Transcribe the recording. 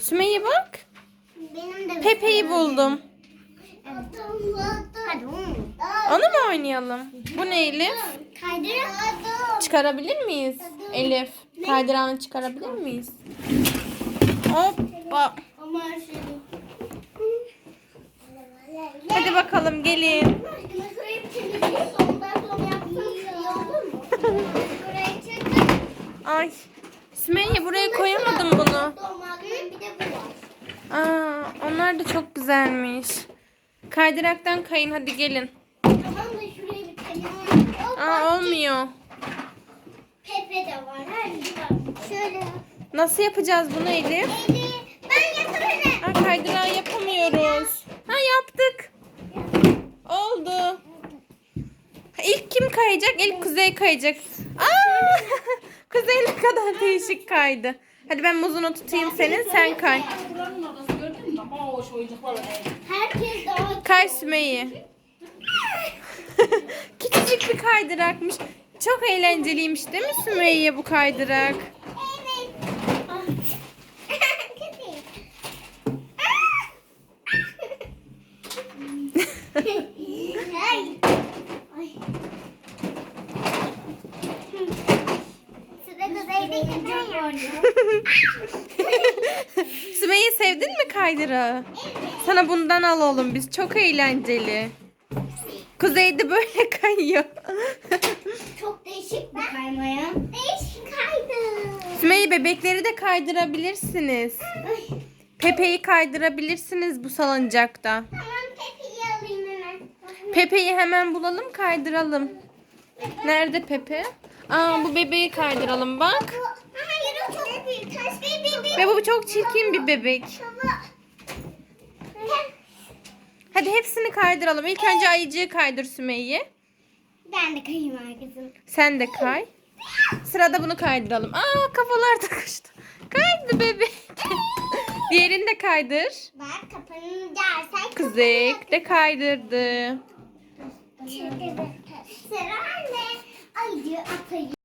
Sümeyye bak. Benim de Pepe'yi buldum. Evet. Hadi onu. Mu oynayalım? Bu ne Elif? Kaydırak. Çıkarabilir miyiz? Elif. Kaydıranı çıkarabilir miyiz? Hoppa. Hadi bakalım gelin. Ay. Sümeyye buraya koyamadım bunu. Aa, onlar da çok güzelmiş. Kaydıraktan kayın hadi gelin. Aa olmuyor. Pepe de var. Her şey var. Şöyle. Nasıl yapacağız bunu Elif? Eli. Ben yaparım. Ha, kaydırağı yapamıyoruz. Ha yaptık. Oldu. İlk kim kayacak? İlk Kuzey kayacak. Aa! Kuzey ne kadar değişik kaydı. Hadi ben muzunu tutayım senin sen kay. Buranın odası gördün mü? Bak hoş oyuncaklar var. Herkes daha Kay Sümeyye. Küçücük bir kaydırakmış. Çok eğlenceliymiş değil mi Sümeyye bu kaydırak? Evet. Ah. Kötü. Ay. Ay. Sıra kuzeyde gidiyor. Sümeyye sevdin mi kaydırağı? Sana bundan alalım biz. Çok eğlenceli. Kuzeyde böyle kayıyor. Çok değişik bir kaymaya. Değişik kaydı. Sümeyye bebekleri de kaydırabilirsiniz. Ay. Pepe'yi kaydırabilirsiniz bu salıncakta. Tamam Pepe'yi alayım hemen. Pepe'yi hemen bulalım kaydıralım. Nerede Pepe? Aa bu bebeği kaydıralım bak. Hayır o çok büyük. Ve bu çok çirkin bir bebek. Hadi hepsini kaydıralım. İlk önce ayıcığı kaydır Sümeyye. Ben de kayayım herkesin. Sen de kay. Sırada bunu kaydıralım. Aa kafalar takıştı. Kaydı bebek. Diğerini de kaydır. Bak kapanınca sen Kuzey de kaydırdı. Sıra anne. Ayıcı atayım.